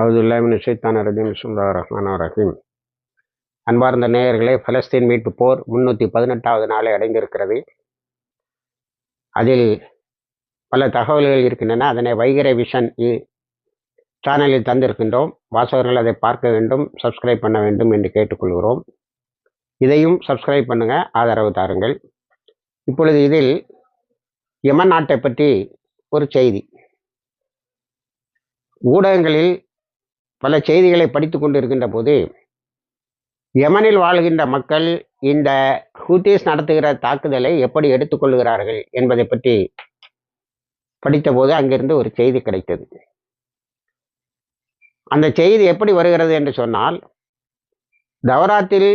அவுதுல்லாமின் ஷைத்தான் ரஜீம். சுல்லா ரஹ்மான் ரஹீம். அன்பார்ந்த நேயர்களே பலஸ்தீன் மீட்பு போர் முன்னூற்றி பதினெட்டாவது நாளை அடைந்திருக்கிறது. அதில் பல தகவல்கள் இருக்கின்றன. அதனை வைகரை விஷன் சேனலில் தந்திருக்கின்றோம். வாசகர்கள் அதை பார்க்க வேண்டும் சப்ஸ்கிரைப் பண்ண வேண்டும் என்று கேட்டுக்கொள்கிறோம். இதையும் சப்ஸ்கிரைப் பண்ணுங்கள் ஆதரவு தாருங்கள். இப்பொழுது இதில் யமன் நாட்டை பற்றி ஒரு செய்தி. ஊடகங்களில் பல செய்திகளை படித்து கொண்டிருக்கின்ற போது யமனில் வாழ்கின்ற மக்கள் இந்த ஹூத்தீஸ் நடத்துகிற தாக்குதலை எப்படி எடுத்துக்கொள்கிறார்கள் என்பதை பற்றி படித்தபோது அங்கிருந்து ஒரு செய்தி கிடைத்தது. அந்த செய்தி எப்படி வருகிறது என்று சொன்னால் தவராத்தில்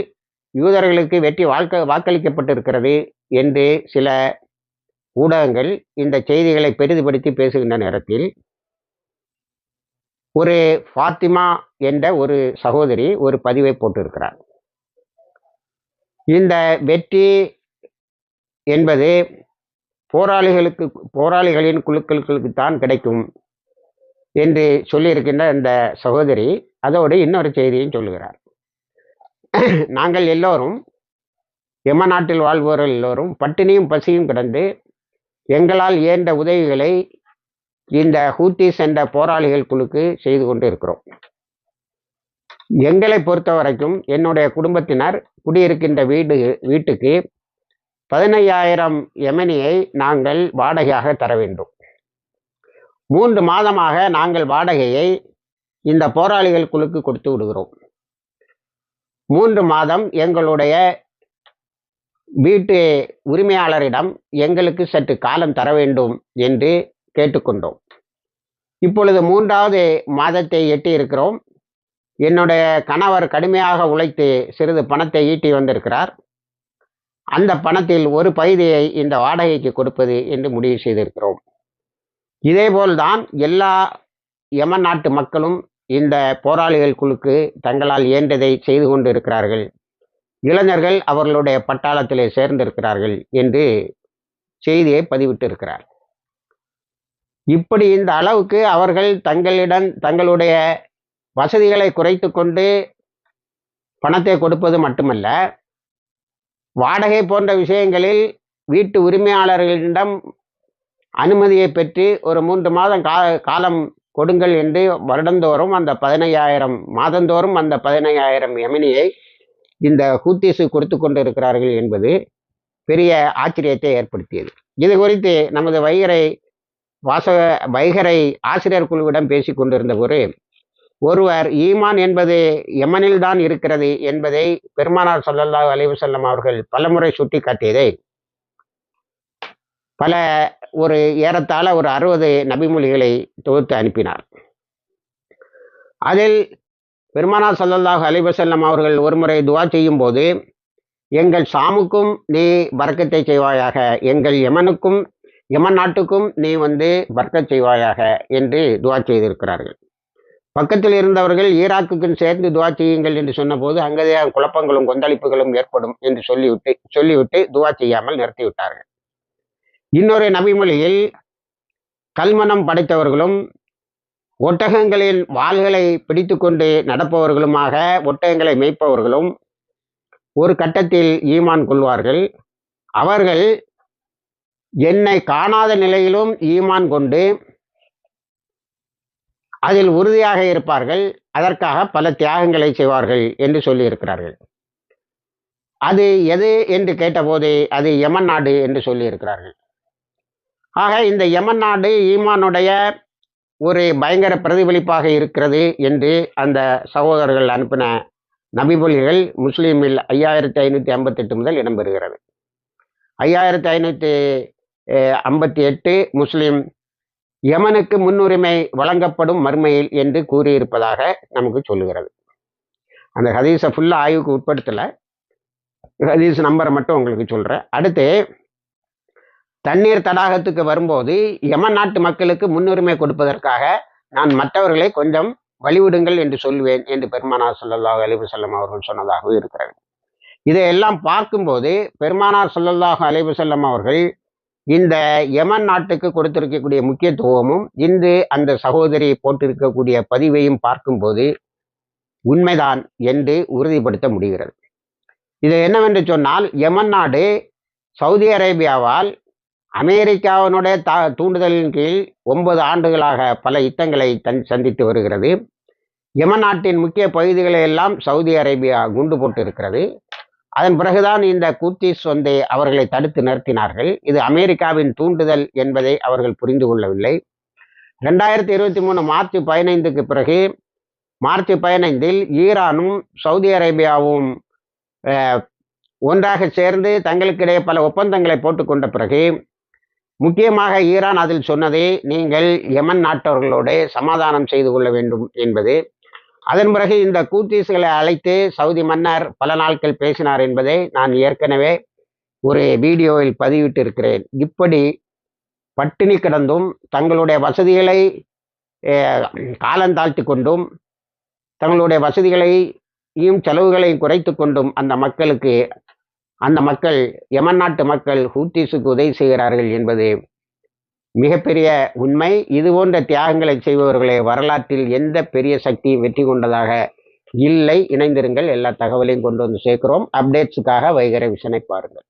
யூதர்களுக்கு வெற்றி வாழ்க்க வாக்களிக்கப்பட்டிருக்கிறது என்று சில ஊடகங்கள் இந்த செய்திகளை பெரிதுபடுத்தி பேசுகின்ற நேரத்தில் ஒரு ஃபாத்திமா என்ற ஒரு சகோதரி ஒரு பதிவை போட்டிருக்கிறார். இந்த வெற்றி என்பது போராளிகளுக்கு போராளிகளின் குழுக்களுக்கு தான் கிடைக்கும் என்று சொல்லியிருக்கின்ற இந்த சகோதரி அதோடு இன்னொரு செய்தியும் சொல்லுகிறார். நாங்கள் எல்லோரும் எம நாட்டில் வாழ்பவர்கள் எல்லோரும் பட்டினியும் பசியும் கிடந்து எங்களால் இயன்ற உதவிகளை இந்த ஹூத்திஸ் என்ற போராளிகள் குழுக்கு செய்து கொண்டு இருக்கிறோம் எங்களை பொறுத்த வரைக்கும் என்னுடைய குடும்பத்தினர் குடியிருக்கின்ற வீடு வீட்டுக்கு பதினையாயிரம் எமனியை நாங்கள் வாடகையாக தர வேண்டும். மூன்று மாதமாக நாங்கள் வாடகையை இந்த போராளிகள் குழுக்கு கொடுத்து விடுகிறோம். மூன்று மாதம் எங்களுடைய வீட்டு உரிமையாளரிடம் எங்களுக்கு சற்று காலம் தர வேண்டும் என்று கேட்டுக்கொண்டோம். இப்பொழுது மூன்றாவது மாதத்தை எட்டி இருக்கிறோம் என்னுடைய கணவர் கடுமையாக உழைத்து சிறிது பணத்தை ஈட்டி வந்திருக்கிறார். அந்த பணத்தில் ஒரு பகுதியை இந்த வாடகைக்கு கொடுப்பது என்று முடிவு செய்திருக்கிறோம். இதேபோல்தான் எல்லா யமன் நாட்டு மக்களும் இந்த போராளிகள் குழுக்கு தங்களால் இயன்றதை செய்து கொண்டு இருக்கிறார்கள் இளைஞர்கள் அவர்களுடைய பட்டாளத்திலே சேர்ந்திருக்கிறார்கள் என்று செய்தியை பதிவிட்டிருக்கிறார். இப்படி இந்த அளவுக்கு அவர்கள் தங்களிடம் தங்களுடைய வசதிகளை குறைத்து கொண்டு பணத்தை கொடுப்பது மட்டுமல்ல வாடகை போன்ற விஷயங்களில் வீட்டு உரிமையாளர்களிடம் அனுமதியை பெற்று ஒரு மூன்று மாதம் கா காலம் கொடுங்கள் என்று வருடந்தோறும் அந்த பதினையாயிரம் மாதந்தோறும் அந்த பதினையாயிரம் எமினியை இந்த ஹூத்தீஸு கொடுத்து கொண்டு இருக்கிறார்கள் என்பது பெரிய ஆச்சரியத்தை ஏற்படுத்தியது. இது குறித்து நமது வைகரை வாசக வைகரை ஆசிரியர் குழுவிடம் பேசி கொண்டிருந்த ஒரு ஒருவர் ஈமான் என்பது எமனில்தான் இருக்கிறது என்பதை பெருமானார் சொல்லல்லா அலைவசல்லம் அவர்கள் பலமுறை சுட்டி காட்டியதை பல ஒரு ஏறத்தாழ ஒரு அறுபது நபிமொழிகளை தொகுத்து அனுப்பினார். அதில் பெருமானார் சல்லல்லாஹ் அலிவசல்லம் அவர்கள் ஒருமுறை துவா செய்யும் போது எங்கள் சாமுக்கும் நீ வர்க்கத்தை செய்வாயாக எங்கள் யமனுக்கும் யமன் நாட்டுக்கும் நீ வந்து வர்க்க செய்வாயாக என்று துவா செய்திருக்கிறார்கள். பக்கத்தில் இருந்தவர்கள் ஈராக்குக்கும் சேர்ந்து துவா செய்யுங்கள் என்று சொன்னபோது அங்கதே குழப்பங்களும் கொந்தளிப்புகளும் ஏற்படும் என்று சொல்லிவிட்டு சொல்லிவிட்டு துவா செய்யாமல் நிறுத்திவிட்டார்கள். இன்னொரு நபிமொழியில் கல்மனம் படைத்தவர்களும் ஒட்டகங்களின் வாள்களை பிடித்து கொண்டு நடப்பவர்களுமாக ஒட்டகங்களை மேய்ப்பவர்களும் ஒரு கட்டத்தில் ஈமான் கொள்வார்கள். அவர்கள் என்னை காணாத நிலையிலும் ஈமான் கொண்டு அதில் உறுதியாக இருப்பார்கள். அதற்காக பல தியாகங்களை செய்வார்கள் என்று சொல்லியிருக்கிறார்கள். அது எது என்று கேட்டபோது அது யமன் நாடு என்று சொல்லியிருக்கிறார்கள். ஆக இந்த யமன் நாடு ஈமானுடைய ஒரு பயங்கர பிரதிபலிப்பாக இருக்கிறது என்று அந்த சகோதரர்கள் அனுப்பின நபிமொழிகள் முஸ்லீமில் ஐயாயிரத்தி ஐநூற்றி ஐம்பத்தெட்டு முதல் இடம்பெறுகிறது. ஐயாயிரத்தி ஐநூற்றி ஐம்பத்தி எட்டு முஸ்லீம் யமனுக்கு முன்னுரிமை வழங்கப்படும் மறுமையில் என்று கூறியிருப்பதாக நமக்கு சொல்லுகிறது. அந்த ஹதீஸை ஃபுல்லாக ஆய்வுக்கு உட்படுத்தலை. ஹதீஸ் நம்பரை மட்டும் உங்களுக்கு சொல்கிறேன் அடுத்து தண்ணீர் தடாகத்துக்கு வரும்போது யமன் நாட்டு மக்களுக்கு முன்னுரிமை கொடுப்பதற்காக நான் மற்றவர்களை கொஞ்சம் வழிவிடுங்கள் என்று சொல்லுவேன் என்று பெருமானார் சொல்லல்லாஹ் அலிபு செல்லம் அவர்கள் சொன்னதாகவும் இருக்கிறது. இதையெல்லாம் பார்க்கும்போது பெருமானார் சொல்லல்லாஹ் அலிபு செல்லம் அவர்கள் இந்த யமன் நாட்டுக்கு கொடுத்திருக்கக்கூடிய முக்கியத்துவமும் இன்று அந்த சகோதரி போட்டிருக்கக்கூடிய பதிவையும் பார்க்கும்போது உண்மைதான் என்று உறுதிப்படுத்த முடிகிறது. இது என்னவென்று சொன்னால் யமன் நாடு சவுதி அரேபியாவால் அமெரிக்காவினுடைய தா தூண்டுதலின் கீழ் ஒன்பது ஆண்டுகளாக பல யுத்தங்களை தன் சந்தித்து வருகிறது. யமன் நாட்டின் முக்கிய பகுதிகளை எல்லாம் சவுதி அரேபியா குண்டு போட்டு இருக்கிறது அதன் பிறகுதான் இந்த கூத்தி சொந்தை அவர்களை தடுத்து நிறுத்தினார்கள். இது அமெரிக்காவின் தூண்டுதல் என்பதை அவர்கள் புரிந்து கொள்ளவில்லை. ரெண்டாயிரத்தி இருபத்தி மூணு மார்ச் பதினைந்துக்கு பிறகு மார்ச் பதினைந்தில் ஈரானும் சவுதி அரேபியாவும் ஒன்றாக சேர்ந்து தங்களுக்கிடையே பல ஒப்பந்தங்களை போட்டுக்கொண்ட பிறகு முக்கியமாக ஈரான் அதில் சொன்னதே நீங்கள் யமன் நாட்டவர்களோடு சமாதானம் செய்து கொள்ள வேண்டும் என்பது. அதன் பிறகு இந்த கூத்தீஸ்களை அழைத்து சவுதி மன்னர் பல நாட்கள் பேசினார் என்பதை நான் ஏற்கனவே ஒரு வீடியோவில் பதிவிட்டு இருக்கிறேன் இப்படி பட்டினி கிடந்தும் தங்களுடைய வசதிகளை காலந்தாழ்த்தி கொண்டும் தங்களுடைய வசதிகளையும் செலவுகளையும் குறைத்து கொண்டும் அந்த மக்களுக்கு அந்த மக்கள் யமன் நாட்டு மக்கள் ஹூத்திஸுக்கு உதவி செய்கிறார்கள் என்பது மிகப்பெரிய உண்மை. இது போன்ற தியாகங்களை செய்பவர்களை வரலாற்றில் எந்த பெரிய சக்தியும் வெற்றி கொண்டதாக இல்லை. இணைந்திருங்கள். எல்லா தகவலையும் கொண்டு வந்து சேர்க்கிறோம். அப்டேட்ஸுக்காக வைகரை விஷனை பாருங்கள்.